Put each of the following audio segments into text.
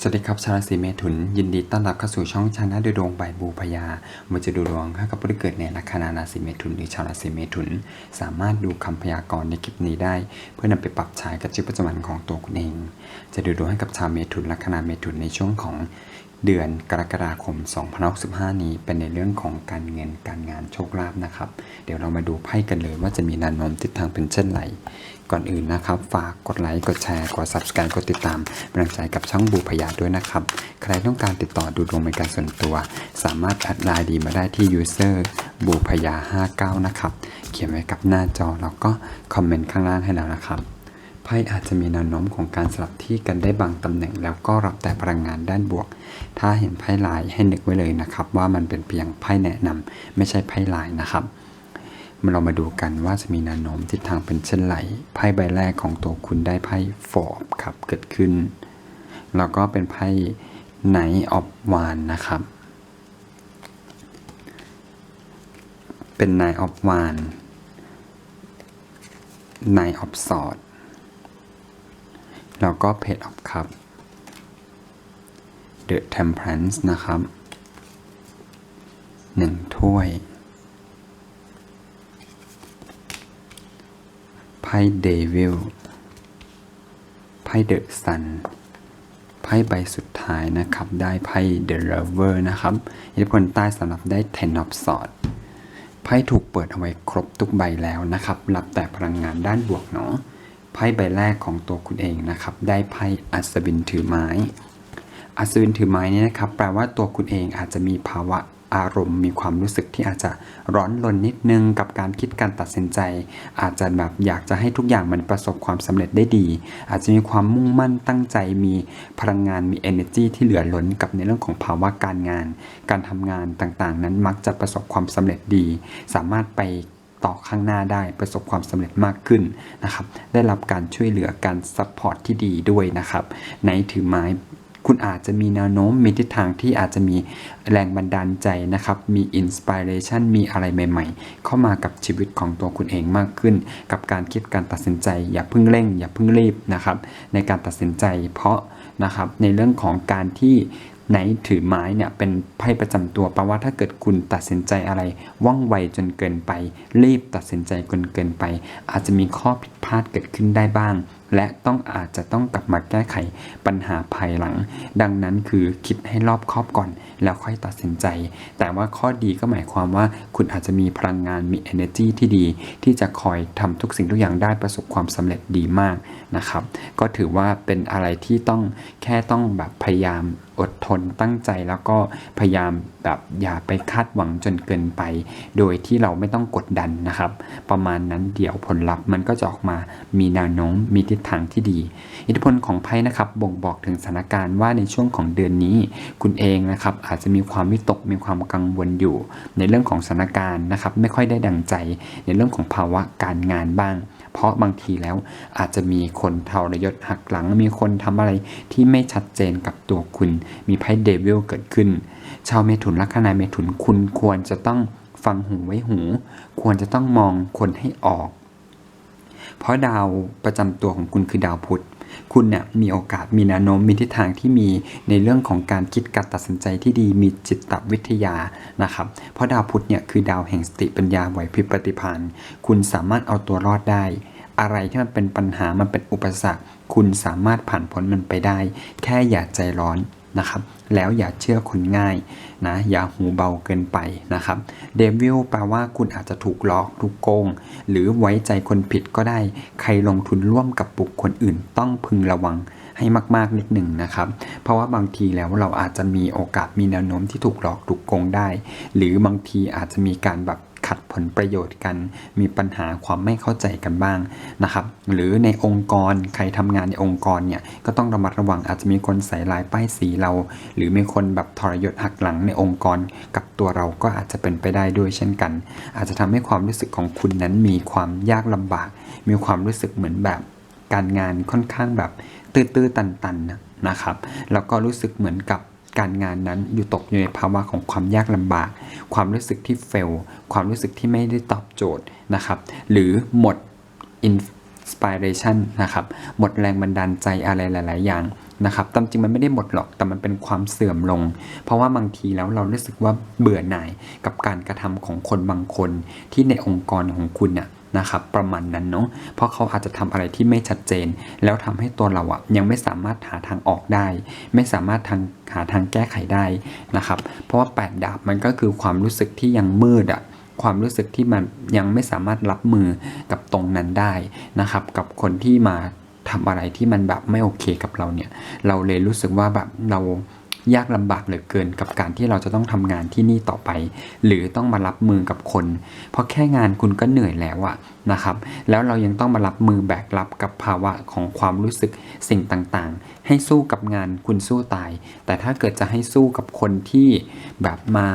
สวัสดีครับชาวราศีเมถุน ยินดีต้อนรับเข้าสู่ช่องชานะดูดวงใบบูพยามาจะดูดวงให้กับผู้ที่เกิดในลัคนาราศีเมถุนหรือชาวราศีเมถุน สามารถดูคำพยากรณ์ในคลิปนี้ได้ เพื่อนำไปปรับใช้กับชีวิตประจำวันของตัวคุณเอง จะดูดวงให้กับชาวเมถุนลัคนาเมถุนในช่วงของ เดือนกรกฎาคม2065 นี้เป็นในเรื่องของการเงินการงานโชคลาภนะครับ เดี๋ยวเรามาดูไพ่กันเลยว่าจะมีแนวโน้มทิศทางเป็นเช่นไร ก่อนอื่นนะครับ ฝากกดไลค์กดแชร์กด subscribe กดติดตามกำลังใจกับช่องบูพยาด้วยนะครับ ใครต้องการติดต่อดูดวงเป็นการส่วนตัว สามารถแอดไลน์ดีมาได้ที่ user บูพยา59 นะครับ เขียนไว้กับหน้าจอแล้วก็คอมเมนต์ข้างล่างให้แล้วนะครับ ไพ่อาจจะมีแนวโน้มของการสลับที่กันได้บางตำแหน่ง แล้วก็รับแต่พลังงานด้านบวก ถ้าเห็นไพ่ลายให้นึกไว้เลยนะครับ ว่ามันเป็นเพียงไพ่แนะนำไม่ใช่ไพ่ลายนะครับเรามาดูกันว่าจะมีแนวโน้มทิศทางเป็นเช่นไรไพ่ใบแรกของตัวคุณได้ไพ่ฟอบครับเกิดขึ้น แล้วก็เป็นไพ่ไนออฟวานนะครับ เป็นไนออฟวานไนออฟสอด แล้วก็เพจออฟคัพเดอะเทมเพรนซ์นะครับหนึ่งถ้วยไพ่เดวิลไพ่เดอะซันไพ่ใบสุดท้ายนะครับ ได้ไพ่เดอะ o เวอร์นะครับอิทธิพลใต้สำหรับได้ Ten of Swords ไพ่ถูกเปิดเอาไว้ครบทุกใบแล้วนะครับ รับแต่พลังงานด้านบวกเนาะ ไพ่ใบแรกของตัวคุณเองนะครับ ได้ไพ่อัศวินถือไม้ อัศวินถือไม้นี่นะครับ แปลว่าตัวคุณเองอาจจะมีภาวะอารมณ์มีความรู้สึกที่อาจจะร้อนรนนิดนึงกับการคิดการตัดสินใจ อาจจะแบบอยากจะให้ทุกอย่างมันประสบความสำเร็จได้ดี อาจจะมีความมุ่งมั่นตั้งใจมีพลังงานมี energy ที่เหลือล้นกับในเรื่องของภาวะการงาน การทำงานต่างๆ นั้นมักจะประสบความสำเร็จดี สามารถไป ต่อข้างหน้าได้ประสบความสำเร็จมากขึ้นนะครับ ได้รับการช่วยเหลือการซัพพอร์ตที่ดีด้วยนะครับในถือไม้คุณอาจจะมีแนวโน้มมีทิศทางที่อาจจะมีแรงบันดาลใจนะครับ มีอินสปิเรชันมีอะไรใหม่ๆ เข้ามากับชีวิตของตัวคุณเองมากขึ้น กับการคิดการตัดสินใจ อย่าเพิ่งเร่ง อย่าเพิ่งรีบนะครับ ในการตัดสินใจเพราะนะครับในเรื่องของการที่ ไหนถือไม้เนี่ยเป็นไพ่ประจำตัวแปลว่าถ้าเกิดคุณตัดสินใจอะไรว่องไวจนเกินไปรีบตัดสินใจเกินเกินไป อาจจะมีข้อผิดพลาดเกิดขึ้นได้บ้าง และต้องอาจจะต้องกลับมาแก้ไขปัญหาภายหลัง ดังนั้นคือคิดให้รอบคอบก่อน แล้วค่อยตัดสินใจ แต่ว่าข้อดีก็หมายความว่า คุณอาจจะมีพลังงานมี energy ที่ดี ที่จะคอยทำทุกสิ่งทุกอย่างได้ประสบความสำเร็จดีมากนะครับ ก็ถือว่าเป็นอะไรที่ต้องแค่ต้องแบบพยายามอดทนตั้งใจแล้วก็พยายามแบบอย่าไปคาดหวังจนเกินไป โดยที่เราไม่ต้องกดดันนะครับ ประมาณนั้นเดี๋ยวผลลัพธ์มันก็จะออกมามีแนวโน้มมีทิศทางที่ดี อิทธิพลของไพ่นะครับ บ่งบอกถึงสถานการณ์ว่าในช่วงของเดือนนี้ คุณเองนะครับอาจจะมีความวิตกมีความกังวลอยู่ ในเรื่องของสถานการณ์นะครับ ไม่ค่อยได้ดังใจ ในเรื่องของภาวะการงานบ้าง เพราะบางทีแล้วอาจจะมีคนทรยศหักหลัง มีคนทำอะไรที่ไม่ชัดเจนกับตัวคุณ มีไพ่เดวิลเกิดขึ้น ชาวเมถุนลัคนาเมถุนคุณควรจะต้องฟังหูไว้หู ควรจะต้องมองคนให้ออก เพราะดาวประจำตัวของคุณคือดาวพุธ คุณเนี่ยมีโอกาสมีแนวโน้มมีทิศทางที่มีในเรื่องของการคิดการตัดสินใจที่ดีมีจิตวิทยานะครับ เพราะดาวพุธเนี่ยคือดาวแห่งสติปัญญาไหวพริบปฏิภาณคุณสามารถเอาตัวรอดได้ อะไรที่มันเป็นปัญหามันเป็นอุปสรรค คุณสามารถผ่านพ้นมันไปได้ แค่อย่าใจร้อน นะครับ แล้วอย่าเชื่อคนง่ายนะอย่าหูเบาเกินไปนะครับเดวิลแปลว่าคุณอาจจะถูกหลอกถูกโกง หรือไว้ใจคนผิดก็ได้ ใครลงทุนร่วมกับบุคคลอื่น ต้องพึงระวังให้มากๆนิดหนึ่งนะครับ เพราะว่าบางทีแล้วเราอาจจะมีโอกาสมีแนวโน้มที่ถูกหลอกถูกโกงได้ หรือบางทีอาจจะมีการแบบ ขัดผลประโยชน์กัน มีปัญหาความไม่เข้าใจกันบ้างนะครับ หรือในองค์กรใครทำงานในองค์กรเนี่ยก็ต้องระมัดระวังอาจจะมีคนใส่ลายป้ายสีเรา หรือมีคนแบบทรยศหักหลังในองค์กร กับตัวเราก็อาจจะเป็นไปได้ด้วยเช่นกัน อาจจะทำให้ความรู้สึกของคุณนั้นมีความยากลำบาก มีความรู้สึกเหมือนแบบการงานค่อนข้างแบบตื้อๆตันๆนนะครับ แล้วก็รู้สึกเหมือนกับ การงานนั้นอยู่ตกอยู่ในภาวะของความยากลำบาก ความรู้สึกที่เฟล ความรู้สึกที่ไม่ได้ตอบโจทย์นะครับ หรือหมด inspiration นะครับ หมดแรงบันดาลใจอะไรหลาย ๆ อย่างนะครับตามจริงมันไม่ได้หมดหรอก แต่มันเป็นความเสื่อมลง เพราะว่าบางทีแล้วเรารู้สึกว่าเบื่อหน่ายกับการกระทำของคนบางคนที่ในองค์กรของคุณน่ะ นะครับประมาณนั้นเนาะเพราะเขาอาจจะทำอะไรที่ไม่ชัดเจน แล้วทำให้ตัวเราอะยังไม่สามารถหาทางออกได้ ไม่สามารถทางหาทางแก้ไขได้นะครับ เพราะว่าแปดดาบมันก็คือความรู้สึกที่ยังมืดอะความรู้สึกที่มันยังไม่สามารถรับมือกับตรงนั้นได้นะครับ กับคนที่มาทำอะไรที่มันแบบไม่โอเคกับเราเนี่ย เราเลยรู้สึกว่าแบบเรา ยากลำบากเหลือเกินกับการที่เราจะต้องทำงานที่นี่ต่อไป หรือต้องมารับมือกับคน เพราะแค่งานคุณก็เหนื่อยแล้วอะนะครับ แล้วเรายังต้องมารับมือแบกรับกับภาวะของความรู้สึกสิ่งต่างๆ ให้สู้กับงานคุณสู้ตาย แต่ถ้าเกิดจะให้สู้กับคนที่แบบมา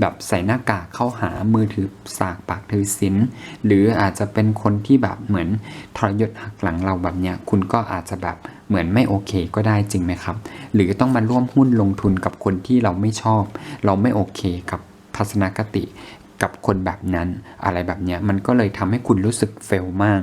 แบบใส่หน้ากากเข้าหามือถือสากปากถือศีลหรืออาจจะเป็นคนที่แบบเหมือนทรยศหักหลังเราแบบเนี้ยคุณก็อาจจะแบบเหมือนไม่โอเคก็ได้จริงไหมครับ หรือต้องมาร่วมหุ้นลงทุนกับคนที่เราไม่ชอบ เราไม่โอเคกับทัศนคติกับคนแบบนั้นอะไรแบบเนี้ยมันก็เลยทำให้คุณรู้สึกเฟลมาก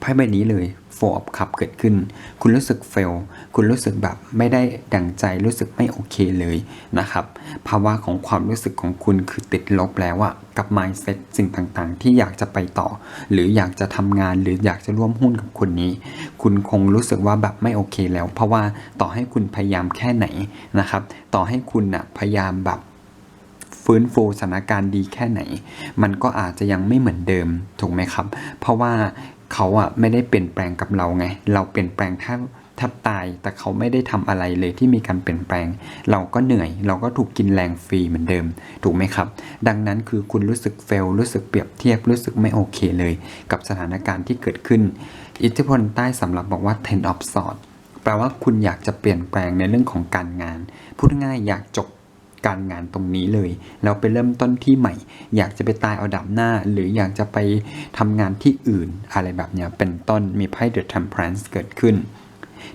ไพ่ใบนี้เลย โฟอบคับเกิดขึ้น คุณรู้สึกเฟล คุณรู้สึกแบบไม่ได้ดั่งใจรู้สึกไม่โอเคเลยนะครับ ภาวะของความรู้สึกของคุณคือติดลบแล้วอะกับ mindset สิ่งต่างๆ ที่อยากจะไปต่อ หรืออยากจะทำงานหรืออยากจะร่วมหุ้นกับคนนี้ คุณคงรู้สึกว่าแบบไม่โอเคแล้ว เพราะว่าต่อให้คุณพยายามแค่ไหนนะครับ ต่อให้คุณอะพยายามแบบฟื้นฟูสถานการณ์ดีแค่ไหน มันก็อาจจะยังไม่เหมือนเดิมถูกไหมครับ เพราะว่า เขาอะไม่ได้เปลี่ยนแปลงกับเราไง เราเปลี่ยนแปลงแทบแทบตายแต่เขาไม่ได้ทำอะไรเลยที่มีการเปลี่ยนแปลง เราก็เหนื่อย เราก็ถูกกินแรงฟรีเหมือนเดิม ถูกไหมครับ ดังนั้นคือคุณรู้สึกเฟล รู้สึกเปรียบเทียบ รู้สึกไม่โอเคเลย กับสถานการณ์ที่เกิดขึ้น อิทธิพลใต้สำหรับบอกว่า ten of swords แปลว่าคุณอยากจะเปลี่ยนแปลงในเรื่องของการงาน พูดง่ายอยากจบ การงานตรงนี้เลย แล้วไปเริ่มต้นที่ใหม่ อยากจะไปตายเอาดับหน้า หรืออยากจะไปทำงานที่อื่น อะไรแบบเนี้ยเป็นต้นมีไพ่ The Temperance เกิดขึ้น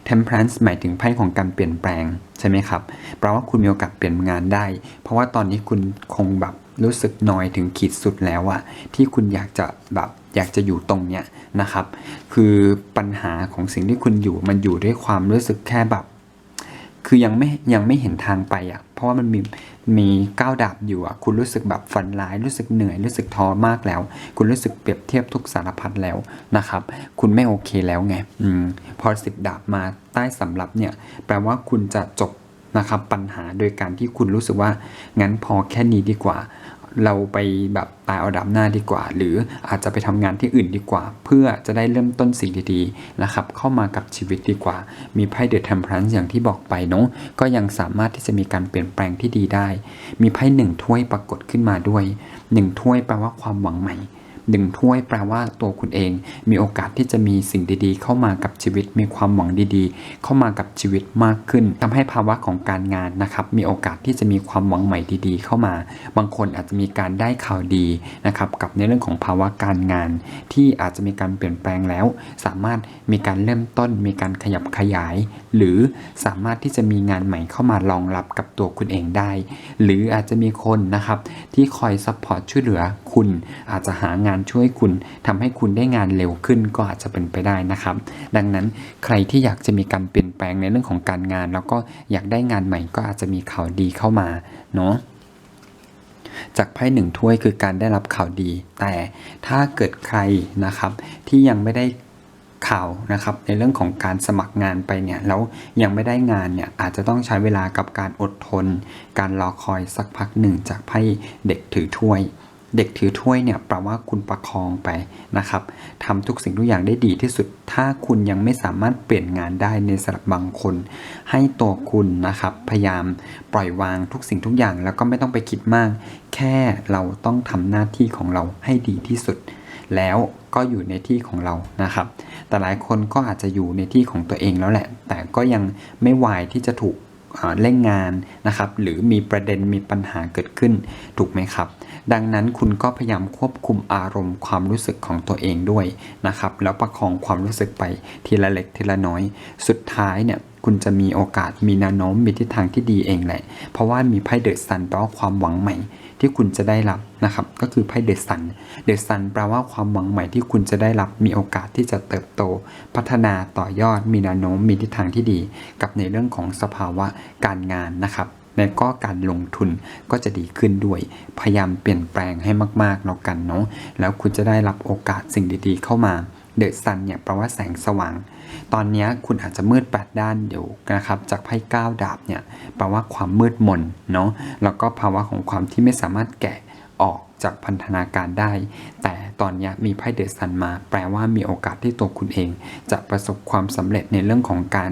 Temperance หมายถึงไพ่ของการเปลี่ยนแปลงใช่ไหมครับแปลว่าคุณมีโอกาสเปลี่ยนงานได้ เพราะว่าตอนนี้คุณคงแบบรู้สึกนอยถึงขีดสุดแล้วอะที่คุณอยากจะแบบอยากจะอยู่ตรงเนี้ยนะครับ คือปัญหาของสิ่งที่คุณอยู่มันอยู่ด้วยความรู้สึกแค่แบบ คือยังไม่ยังไม่เห็นทางไปอะ เพราะว่ามันมีมีก้าวดาบอยู่อะ คุณรู้สึกแบบฝันร้ายรู้สึกเหนื่อยรู้สึกท้อมากแล้ว คุณรู้สึกเปรียบเทียบทุกสารพัดแล้วนะครับ คุณไม่โอเคแล้วไงอืมพอสิบดาบมาใต้สำรับเนี่ย แปลว่าคุณจะจบนะครับปัญหาโดยการที่คุณรู้สึกว่างั้นพอแค่นี้ดีกว่า เราไปแบบตายเอาดับหน้าดีกว่า หรืออาจจะไปทำงานที่อื่นดีกว่า เพื่อจะได้เริ่มต้นสิ่งดีๆนะครับเข้ามากับชีวิตดีกว่า มีไพ่เดอะ e m p ร r นอย่างที่บอกไปเนาะก็ยังสามารถที่จะมีการเปลี่ยนแปลงที่ดีได้ มีไพ่หนึ่งถ้วยปรากฏขึ้นมาด้วยหนึ่งถ้วยแปลว่าความหวังใหม่ หนึ่งถ้วยแปลว่าตัวคุณเอง มีโอกาสที่จะมีสิ่งดีๆ เข้ามากับชีวิต มีความหวังดีๆ เข้ามากับชีวิตมากขึ้นทำให้ภาวะของการงานนะครับ มีโอกาสที่จะมีความหวังใหม่ดีๆ เข้ามา บางคนอาจจะมีการได้ข่าวดีนะครับ กับในเรื่องของภาวะการงาน ที่อาจจะมีการเปลี่ยนแปลงแล้ว สามารถมีการเริ่มต้น มีการขยับขยาย หรือสามารถที่จะมีงานใหม่เข้ามารองรับกับตัวคุณเองได้ หรืออาจจะมีคนนะครับที่คอยซัพพอร์ตช่วยเหลือคุณอาจจะหางานช่วยคุณทำให้คุณได้งานเร็วขึ้นก็อาจจะเป็นไปได้นะครับ ดังนั้นใครที่อยากจะมีการเปลี่ยนแปลงในเรื่องของการงาน แล้วก็อยากได้งานใหม่ก็อาจจะมีข่าวดีเข้ามาเนาะจากไพ่หนึ่งถ้วยคือการได้รับข่าวดี แต่ถ้าเกิดใครนะครับที่ยังไม่ได้ข่าวนะครับในเรื่องของการสมัครงานไปเนี่ยแล้วยังไม่ได้งานเนี่ยอาจจะต้องใช้เวลากับการอดทน การรอคอยสักพักหนึ่งจากไพ่เด็กถือถ้วย เด็กถือถ้วยเนี่ยแปลว่าคุณประคองไปนะครับทำทุกสิ่งทุกอย่างได้ดีที่สุด ถ้าคุณยังไม่สามารถเปลี่ยนงานได้ในสำหรับบางคน ให้ตัวคุณนะครับพยายามปล่อยวางทุกสิ่งทุกอย่าง แล้วก็ไม่ต้องไปคิดมาก แค่เราต้องทำหน้าที่ของเราให้ดีที่สุด แล้วก็อยู่ในที่ของเรานะครับ แต่หลายคนก็อาจจะอยู่ในที่ของตัวเองแล้วแหละ แต่ก็ยังไม่วายที่จะถูก เร่งงานนะครับ หรือมีประเด็นมีปัญหาเกิดขึ้นถูกไหมครับ ดังนั้นคุณก็พยายามควบคุมอารมณ์ความรู้สึกของตัวเองด้วยนะครับ แล้วประคองความรู้สึกไปทีละเล็กทีละน้อย สุดท้ายเนี่ย คุณจะมีโอกาสมีแนวโน้มมีทิศทางที่ดีเองแหละ เพราะว่ามีไพ่เดอะซันแปลว่าความหวังใหม่ที่คุณจะได้รับนะครับ ก็คือไพ่เดอะซัน เดอะซันแปลว่าความหวังใหม่ที่คุณจะได้รับมีโอกาสที่จะเติบโต พัฒนาต่อยอดมีแนวโน้มมีทิศทางที่ดี กับในเรื่องของสภาวะการงานนะครับและก็การลงทุนก็จะดีขึ้นด้วย พยายามเปลี่ยนแปลงให้มากๆแล้วกันเนาะแล้วคุณจะได้รับโอกาสสิ่งดีๆ เข้ามา เดอะซันเนี่ยแปลว่าแสงสว่าง ตอนนี้คุณอาจจะมืดแปดด้านเดี๋ยวนะครับ จากไพ่เก้าดาบเนี่ยแปลว่าความมืดมนเนาะแล้วก็ภาวะของความที่ไม่สามารถแกะออกจากพันธนาการได้ แต่ตอนนี้มีไพ่เดซันมา แปลว่ามีโอกาสที่ตัวคุณเอง จะประสบความสำเร็จในเรื่องของการ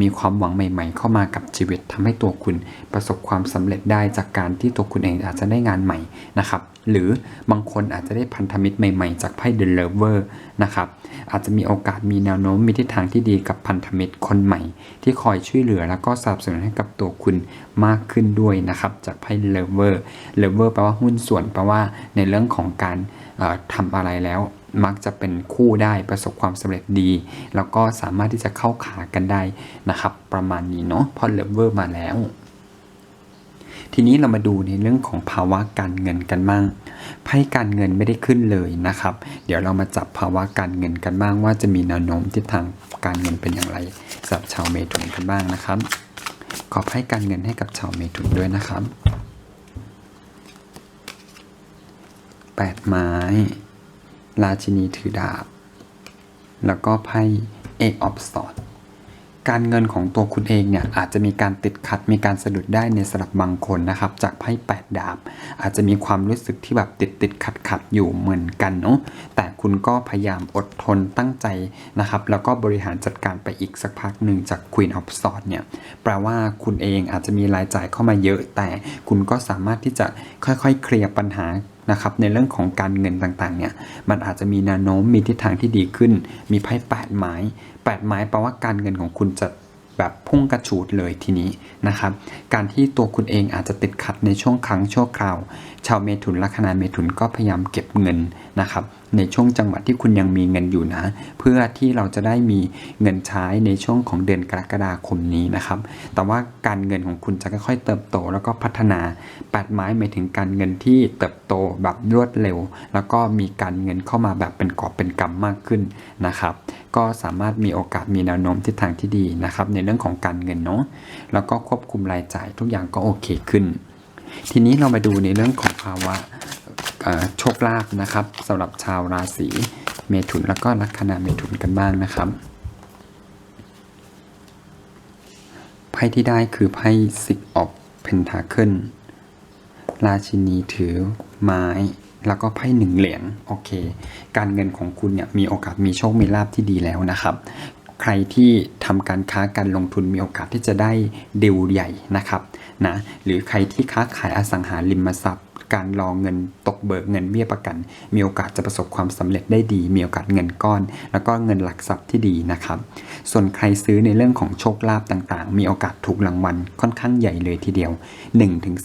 มีความหวังใหม่ ๆ เข้ามากับชีวิตทำให้ตัวคุณประสบความสำเร็จได้จากการที่ตัวคุณเองอาจจะได้งานใหม่นะครับ หรือบางคนอาจจะได้พันธมิตรใหม่ๆ จากไพ่เดอะเลเวอร์นะครับอาจจะมีโอกาสมีแนวโน้มมีทิศทางที่ดีกับพันธมิตรคนใหม่ ที่คอยช่วยเหลือแล้วก็สนับสนุนให้กับตัวคุณมากขึ้นด้วยนะครับจากไพ่เลเวอร์เลเวอร์แปลว่าหุ้นส่วนแปลว่าในเรื่องของการเอ่อทำอะไรแล้วมักจะเป็นคู่ได้ประสบความสำเร็จดี แล้วก็สามารถที่จะเข้าขากันได้นะครับ ประมาณนี้เนาะพอเลเวอร์มาแล้ว ทีนี้เรามาดูในเรื่องของภาวะการเงินกันบ้างไพ่การเงินไม่ได้ขึ้นเลยนะครับ เดี๋ยวเรามาจับภาวะการเงินกันบ้างว่าจะมีแนวโน้มทิศทางการเงินเป็นอย่างไรสำหรับชาวเมถุนกันบ้างนะครับขอไพ่การเงินให้กับชาวเมถุนด้วยนะครับแปดไม้ ราชินีถือดาบ แล้วก็ไพ่เอกออฟสอด การเงินของตัวคุณเองเนี่ยอาจจะมีการติดขัดมีการสะดุดได้ในสำหรับบางคนนะครับ จากไพ่แปดดาบ อาจจะมีความรู้สึกที่แบบติดติดขัดขัดอยู่เหมือนกันเนาะแต่คุณก็พยายามอดทนตั้งใจนะครับ แล้วก็บริหารจัดการไปอีกสักพักหนึ่งจาก Queen of s w o r d เนี่ยแปลว่าคุณเองอาจจะมีรายจ่ายเข้ามาเยอะ แต่คุณก็สามารถที่จะค่อยๆ เคลียร์ปัญหา นะครับในเรื่องของการเงินต่างๆเนี่ยมันอาจจะมีแนวโน้มมีทิศทางที่ดีขึ้น มีไพ่แปดไม้แปดไม้แปลว่าการเงินของคุณจะแบบพุ่งกระฉูดเลยทีนี้นะครับ การที่ตัวคุณเองอาจจะติดขัดในช่วงครั้งชั่วคราว ชาวเมถุนลัคนาเมถุนก็พยายามเก็บเงินนะครับในช่วงจังหวะที่คุณยังมีเงินอยู่นะ เพื่อที่เราจะได้มีเงินใช้ในช่วงของเดือนกรกฎาคมนี้นะครับ แต่ว่าการเงินของคุณจะค่อยๆเติบโตแล้วก็พัฒนาแปดไม้หมายถึงการเงินที่เติบโตแบบรวดเร็ว แล้วก็มีการเงินเข้ามาแบบเป็นกอบเป็นกำมากขึ้นนะครับ ก็สามารถมีโอกาสมีแนวโน้มทิศทางที่ดีนะครับ ในเรื่องของการเงินเนาะแล้วก็ควบคุมรายจ่ายทุกอย่างก็โอเคขึ้น ทีนี้เรามาดูในเรื่องของภาวะ โชคลาภนะครับสำหรับชาวราศีเมถุนแล้วก็ลัคนาเมถุนกันบ้างนะครับไพ่ที่ได้คือไพ่ Six of Pentacle ราชินีถือไม้แล้วก็ไพ่หนึ่งเหรียญโอเค การเงินของคุณเนี่ยมีโอกาสมีโชคมีลาภที่ดีแล้วนะครับ ใครที่ทำการค้าการลงทุนมีโอกาสที่จะได้ดีลใหญ่นะครับนะหรือใครที่ค้าขายอสังหาริมทรัพย์ การรอเงินตกเบิกเงินเบี้ยประกัน มีโอกาสจะประสบความสำเร็จได้ดี มีโอกาสเงินก้อน แล้วก็เงินหลักทรัพย์ที่ดีนะครับ ส่วนใครซื้อในเรื่องของโชคลาภต่างๆ มีโอกาสถูกรางวัลค่อนข้างใหญ่เลยทีเดียว 1-3ถึง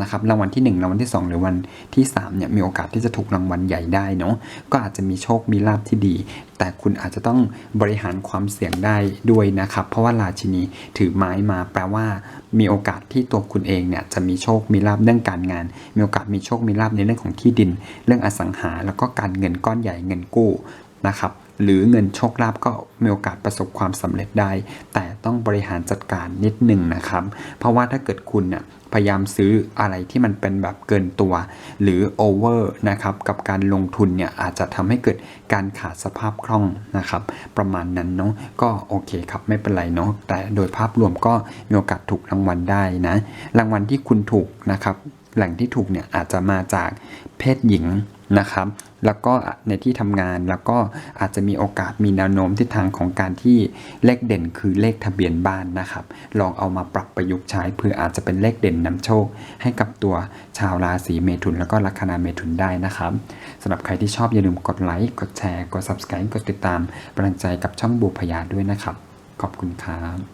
นะครับรางวัลที่ 1 รางวัลที่ 2 หรือวันที่3เนี่ยมีโอกาสที่จะถูกรางวัลใหญ่ได้เนาะก็อาจจะมีโชคมีลาภที่ดี แต่คุณอาจจะต้องบริหารความเสี่ยงได้ด้วยนะครับ เพราะว่าราชินีถือไม้มาแปลว่า มีโอกาสที่ตัวคุณเองเนี่ยจะมีโชค มีลาบเรื่องการงาน มีโอกาสมีโชค มีลาบในเรื่องของที่ดิน เรื่องอสังหา แล้วก็การเงินก้อนใหญ่เงินกู้นะครับ หรือเงินโชคลาภก็มีโอกาสประสบความสำเร็จได้ แต่ต้องบริหารจัดการนิดหนึ่งนะครับ เพราะว่าถ้าเกิดคุณเนี่ย พยายามซื้ออะไรที่มันเป็นแบบเกินตัว หรือโอเวอร์นะครับกับการลงทุนเนี่ยอาจจะทำให้เกิดการขาดสภาพคล่องนะครับ ประมาณนั้นเนาะก็โอเคครับไม่เป็นไรเนาะแต่โดยภาพรวมก็มีโอกาสถูกรางวัลได้นะรางวัลที่คุณถูกนะครับแหล่งที่ถูกเนี่ยอาจจะมาจากเพศหญิงนะครับ แล้วก็ในที่ทำงานแล้วก็อาจจะมีโอกาสมีแนวโน้มทิศทางของการที่เลขเด่นคือเลขทะเบียนบ้านนะครับ ลองเอามาปรับประยุกต์ใช้เพื่ออาจจะเป็นเลขเด่นนำโชค ให้กับตัวชาวราศีเมถุน แล้วก็ลัคนาเมถุนได้นะครับสำหรับใครที่ชอบอย่าลืมกดไลค์กดแชร์กด subscribe กดติดตามกำลังใจกับช่องบูพยาด้วยนะครับ ขอบคุณครับ